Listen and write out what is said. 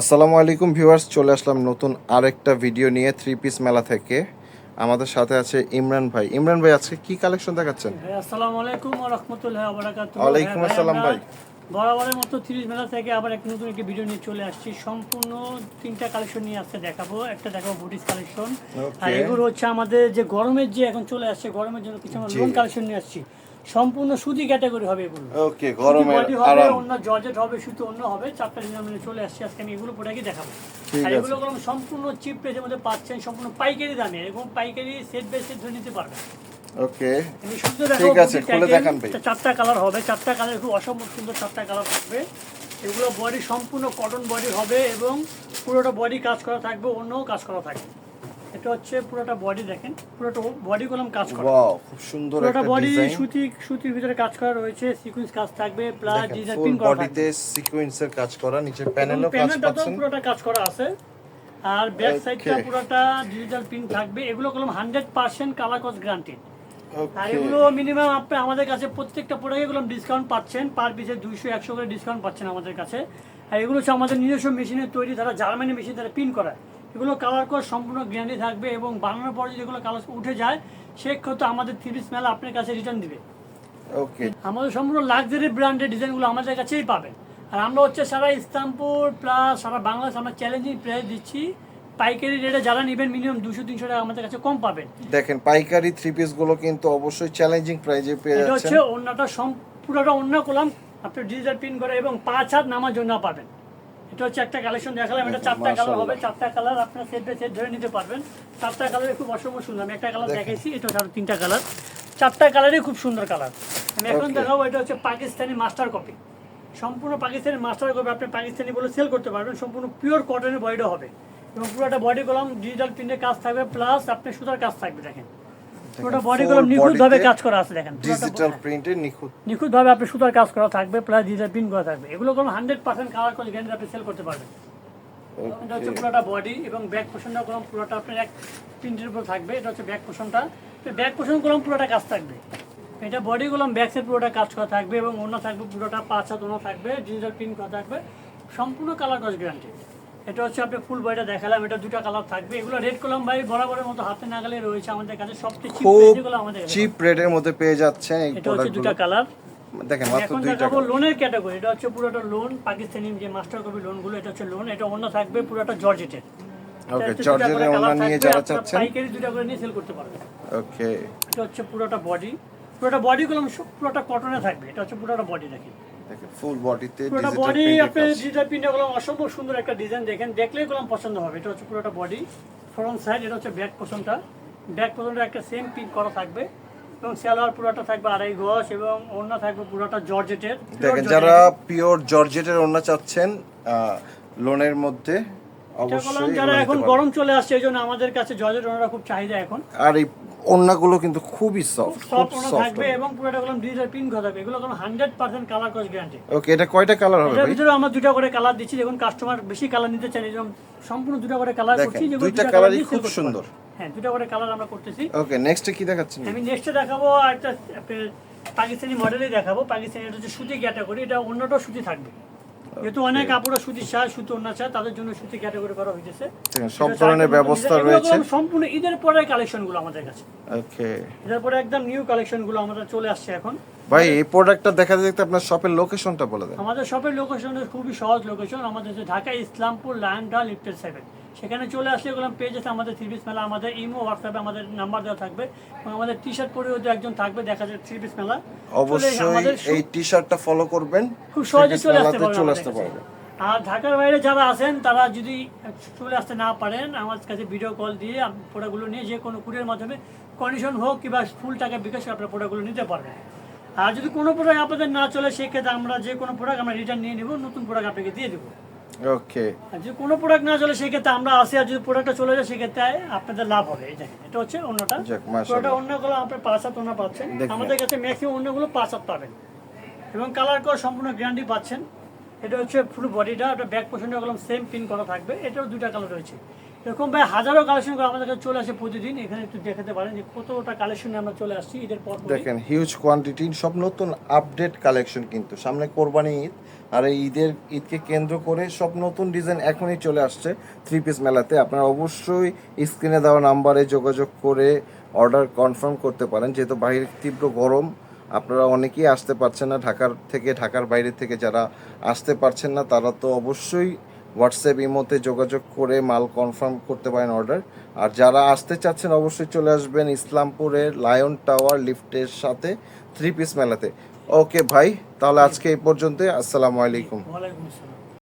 আসসালামু আলাইকুম ভিউয়ার্স চলে আসলাম নতুন আরেকটা ভিডিও নিয়ে থ্রি পিস মেলা থেকে। আমাদের সাথে আছে ইমরান ভাই। ইমরান ভাই আজকে কি কালেকশন দেখাচ্ছেন? আসসালামু আলাইকুম ওয়া রাহমাতুল্লাহি ওয়া বারাকাতুহু। ওয়ালাইকুম হ্যাঁ, আসসালাম ভাই। বরাবরের মতো 30 মেলা থেকে আবার এক নতুন একটি ভিডিও নিয়ে চলে আসছি। সম্পূর্ণ তিনটা কালেকশন নিয়ে আজকে দেখাবো। একটা দেখাবো বুটিস কালেকশন আর এগুলো হচ্ছে আমাদের যে গরমের যে এখন চলে আসছে গরমের জন্য কিছু আমরা। লোন কালেকশন নিয়ে আসছি। সম্পূর্ণ সুতি ক্যাটাগরি হবে এগুলো। ওকে হবে আরাম। অন্য জর্জেট হবে সুতো অন্য হবে চারটা ডিজাইন চলে আসছে আজকে আমি এগুলো প্রোডাক্টই দেখাবো। আর। এগুলো কোনো সম্পূর্ণ চিপ প্রাইসের মধ্যে পাচ্ছেন সম্পূর্ণ পাইকারি দামে এবং পাইকারি সেট বাই সেট ধরে নিতে পারবেন। ওকে। আমি ঠিক আছে, খুলে দেখান ভাই। চারটা কালার হবে চারটা কালার খুব অসম্ভব সুন্দর চারটা কালার থাকবে। এগুলো বডি সম্পূর্ণ কটন বডি হবে এবং পুরোটা বডি কাজ করা থাকবে অন্যও কাজ করা থাকবে। এটা হচ্ছে পুরোটা বডি দেখেন। পুরোটা বডি কলম কাজ করা। ওয়াও খুব সুন্দর একটা বডি সুতি সুতির ভিতরে কাজ করা রয়েছে সিকোয়েন্স কাজ থাকবে প্লাস ডিজাইন পিন করা বডিতে সিকোয়েন্সের কাজ করা নিচের প্যানেলও কাজ পাচ্ছেন। পুরোটা কাজ করা আছে। আর ব্যাক সাইডটা পুরোটা ডিজিটাল প্রিন্ট থাকবে। এগুলো কলম হান্ড্রেড পার্সেন্ট কালার কস গ্যারান্টেড আর এগুলো মিনিমাম আপনি আমাদের কাছে প্রত্যেকটা প্রোডাক্টে এগুলো ডিসকাউন্ট পাচ্ছেন। পার পিসে দুইশো একশো করে ডিসকাউন্ট পাচ্ছেন আমাদের কাছে। আর এগুলো হচ্ছে আমাদের নিজস্ব মেশিনে তৈরি তারা জার্মানি মেশিন দ্বারা পিন করা এগুলো কালার কোড সম্পূর্ণ গ্যারান্টি থাকবে এবং বানানোর পরে যদি এগুলো কালার উঠে যায় সে সেক্ষেত্রে আমাদের থ্রি পিস মেলা আপনার কাছে রিটার্ন দিবে। ওকে আমাদের সম্পূর্ণ লাক্সারি ব্র্যান্ডের ডিজাইনগুলো আমাদের কাছেই পাবেন। আর আমরা হচ্ছে সারা ইস্তাম্পুর প্লাস সারা বাংলাদেশ আমরা চ্যালেঞ্জিং প্রাইস দিচ্ছি। পাইকারি রেটে যারা নেবেন মিনিমাম দুশো তিনশো টাকা আমাদের কাছে কম পাবেন। দেখেন পাইকারি থ্রি পিসগুলো কিন্তু অবশ্যই চ্যালেঞ্জিং প্রাইজে পেয়ে এটা যাচ্ছেন। হচ্ছে অন্যটা সম- পুরোটা অন্য করলাম আপনি ডিজিটাল প্রিন্ট করে এবং পাঁচ হাত নামার জন্য পাবেন। এটা হচ্ছে একটা কালেকশন দেখালাম এটা চারটা কালার হবে চারটা কালার আপনার সেট বাই সেট ধরে নিতে পারবেন। চারটা কালারে খুব অসম্ভব সুন্দর আমি একটা কালার। দেখাইছি এটা হচ্ছে আরও তিনটা কালার চারটা কালারই খুব সুন্দর কালার আমি এখন. দেখাবো এটা হচ্ছে পাকিস্তানি মাস্টার কপি সম্পূর্ণ পাকিস্তানি মাস্টার কপি আপনি পাকিস্তানি বলে সেল করতে পারবেন সম্পূর্ণ পিওর কটনের বডিটা হবে। এবং পুরোটা বডি কলম ডিজিটাল প্রিন্টের কাজ থাকবে প্লাস আপনি সুতার কাজ থাকবে দেখেন। পুরোটা বডি কলম নিখুঁত ভাবে কাজ করা আছে দেখেন। ডিজিটাল। প্রিন্টের নিখুঁত। নিখুঁতভাবে আপনি সুতার কাজ করা থাকবে প্লাস প্রিন্ট করা থাকবে। এগুলো কোনো হান্ড্রেড পার্সেন্ট কালার করে আপনি সেল করতে পারবেন। এটা হচ্ছে পুরোটা বডি এবং ব্যাক কলম পুরোটা আপনার এক প্রিন্টের উপর থাকবে এটা হচ্ছে ব্যাক পোষণটা ব্যাক পোষণ কলম পুরোটা কাজ থাকবে। এটা বডি কলম ব্যাক সাইড পুরোটা কাজ করা থাকবে এবং অন্য থাকবে পুরোটা পাঁচ হাত অন্য থাকবে ডিজিটাল প্রিন্ট করা থাকবে। সম্পূর্ণ কালার কস গ্যারান্টি এটা হচ্ছে আপনি ফুল বডিটা দেখালাম এটা দুটো কালার থাকবে। এগুলো রেড কলম ভাই বরাবরের মতো হাতে নাগালে রয়েছে আমাদের কাছে। সবচেয়ে চিপ যেগুলো আমাদের কাছে। চিপ রেটের মধ্যে পেয়ে যাচ্ছেন এই এটা হচ্ছে দুটো কালার। দেখেন মাত্র এখন দুইটা দেখাবো লোনের ক্যাটাগরি এটা হচ্ছে পুরোটা লোন পাকিস্তানি যে মাস্টার কপি লোনগুলো এটা হচ্ছে লোন এটা অন্য থাকবে পুরোটা জর্জেটের ওকে জর্জের ওনা নিয়ে যারা চাচ্ছেন। পাইকারি দুটা করে নিয়ে সেল করতে পারবে ওকে এটা হচ্ছে পুরোটা বডি পুরোটা বডি গুলো পুরোটা কটনে থাকবে। এটা হচ্ছে পুরোটা বডি দেখেন। ফুল বডিতে পুরোটা বডি আপনি ডিজিটাল প্রিন্টে অসম্ভব সুন্দর একটা ডিজাইন দেখেন। দেখলেই পছন্দ হবে। এটা হচ্ছে পুরোটা বডি ফ্রন্ট সাইড এটা হচ্ছে ব্যাক পোষণটা ব্যাক পোষণটা একটা সেম প্রিন্ট করা থাকবে এবং সালোয়ার পুরোটা থাকবে আড়াই গজ এবং অন্য থাকবে পুরোটা জর্জেটের। দেখেন যারা পিওর জর্জেটের ওনা চাচ্ছেন লোনের মধ্যে অবশ্যই যারা এখন গরম চলে আসছে এই জন্য আমাদের কাছে জর্জেট ওনারা খুব চাহিদা এখন। আর এই ওনাগুলো কিন্তু খুবই সফট খুব সফট থাকবে এবং পুরোটা কলম ডিজিটাল প্রিন্ট করা থাকবে এগুলো কোনো হান্ড্রেড পার্সেন্ট কালার কস গ্যারান্টি ওকে এটা কয়টা কালার হবে ভাই? ভিতরে আমরা দুটা করে কালার দিচ্ছি দেখুন কাস্টমার বেশি কালার নিতে চান এরকম সম্পূর্ণ দুটো করে কালার করছি যেগুলো দুটা কালারই খুব সুন্দর। হ্যাঁ দুটো করে কালার আমরা করতেছি। ওকে নেক্সট কি দেখাচ্ছেন? আমি নেক্সটে দেখাবো একটা পাকিস্তানি মডেলই দেখাবো। পাকিস্তানি এটা হচ্ছে সুতি ক্যাটাগরি এটা অন্যটাও সুতি থাকবে। যেহেতু অনেক কাপড় সুতি চায় সুতো অন্য চায় তাদের জন্য সুতি ক্যাটাগরি করা হয়েছে সব ধরনের ব্যবস্থা রয়েছে। সম্পূর্ণ ঈদের পরে কালেকশনগুলো আমাদের কাছে। ওকে ঈদের পরে একদম নিউ কালেকশনগুলো আমাদের চলে আসছে এখন। ভাই এই প্রোডাক্টটা দেখা দেখতে আপনার শপের লোকেশনটা বলে দেন। আমাদের শপের লোকেশন খুবই সহজ লোকেশন আমাদের হচ্ছে ঢাকা ইসলামপুর লায়নডা লিফটেড সেভেন সেখানে চলে আসলে এগুলো পেজ আছে আমাদের থ্রি পিস মেলা আমাদের ইমো হোয়াটসঅ্যাপে আমাদের নাম্বার দেওয়া থাকবে। এবং আমাদের টি শার্ট পরেও দু একজন থাকবে দেখা যায় থ্রি পিস মেলা। অবশ্যই এই টি শার্টটা ফলো করবেন খুব সহজে চলে আসতে মেলাতে পারবে চলে আসতে কাছে। পারবে। আর ঢাকার বাইরে যারা আছেন তারা যদি চলে আসতে না পারেন আমার কাছে ভিডিও কল দিয়ে প্রোডাক্টগুলো নিয়ে যে কোনো কুরিয়ার মাধ্যমে কন্ডিশন হোক কিংবা ফুল টাকা বিকাশ করে আপনার প্রোডাক্টগুলো নিতে পারবেন। আর যদি কোনো প্রোডাক্ট আপনাদের না চলে সেক্ষেত্রে আমরা যে কোনো প্রোডাক্ট আমরা রিটার্ন নিয়ে নেব নতুন প্রোডাক্ট আপনাকে দিয়ে দেবো। ওকে যদি কোনো প্রোডাক্ট না চলে সেক্ষেত্রে আমরা আসি আর যদি প্রোডাক্টটা চলে যায় সেক্ষেত্রে আপনাদের লাভ হবে। এই দেখেন এটা হচ্ছে অন্যটা। ওটা। অন্যগুলো আপনার পাঁচ হাত অন্য পাচ্ছেন। আমাদের কাছে ম্যাক্সিমাম অন্যগুলো পাঁচ হাত পাবেন। এবং কালার করে সম্পূর্ণ গ্যারান্টি পাচ্ছেন। এটা হচ্ছে ফুল বডিটা ব্যাক কলম সেম পিন করা থাকবে। এটাও দুটা কালার রয়েছে। এরকম ভাই হাজারো কালেকশন করে আমাদের কাছে চলে আসে প্রতিদিন। এখানে একটু দেখাতে পারেন যে কতটা কালেকশনে আমরা চলে আসছি ঈদের পর দেখেন হিউজ কোয়ান্টিটি সব নতুন আপডেট কালেকশন কিন্তু। সামনে কোরবানি ঈদ, আর এই ঈদের ঈদকে কেন্দ্র করে সব নতুন ডিজাইন এখনই চলে আসছে থ্রি পিস মেলাতে। আপনারা অবশ্যই স্ক্রিনে দেওয়া নাম্বারে যোগাযোগ করে অর্ডার কনফার্ম করতে পারেন। যেহেতু বাইরে তীব্র গরম, আপনারা অনেকেই আসতে পারছেন না। ঢাকার থেকে, ঢাকার বাইরে থেকে যারা আসতে পারছেন না, তারা তো অবশ্যই হোয়াটসঅ্যাপ ইমোতে যোগাযোগ করে মাল কনফার্ম করতে পারেন অর্ডার আর যারা আসতে চাচ্ছেন, অবশ্যই চলে আসবেন ইসলামপুরের লায়ন টাওয়ার লিফটের সাথে থ্রি পিস মেলাতে। ওকে ভাই, তাহলে আজকে এই পর্যন্ত আসসালামু আলাইকুম।